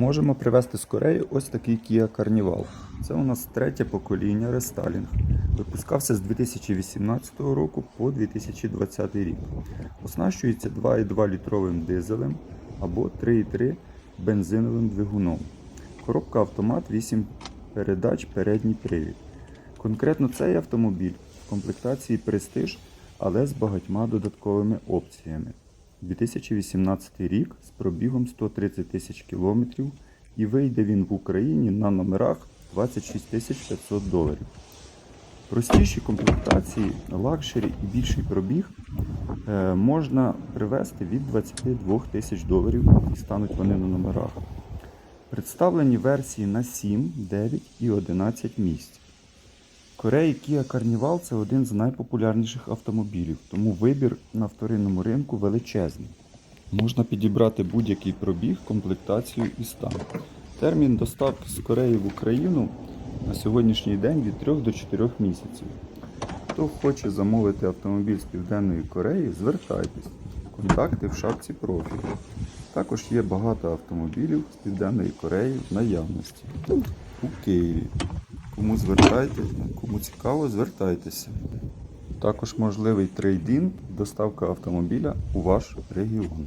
Можемо привезти з Кореї ось такий Kia Carnival. Це у нас третє покоління рестайлінг. Випускався з 2018 року по 2020 рік. Оснащується 2,2 літровим дизелем або 3,3 бензиновим двигуном. Коробка автомат 8 передач передній привід. Конкретно цей автомобіль в комплектації Prestige, але з багатьма додатковими опціями. 2018 рік з пробігом 130 тисяч кілометрів і вийде він в Україні на номерах 26 500 доларів. Простіші комплектації, лакшері і більший пробіг е, можна привезти від 22 тисяч доларів і стануть вони на номерах. Представлені версії на 7, 9 і 11 місць. Кореї Kia Carnival це один з найпопулярніших автомобілів, тому вибір на вторинному ринку величезний. Можна підібрати будь-який пробіг, комплектацію і стан. Термін доставки з Кореї в Україну на сьогоднішній день від 3 до 4 місяців. Хто хоче замовити автомобіль з Південної Кореї, звертайтесь. Контакти в шапці профілю. Також є багато автомобілів з Південної Кореї в наявності у Києві. Кому звертайтеся, кому цікаво, звертайтеся. Також можливий трейдинг, доставка автомобіля у ваш регіон.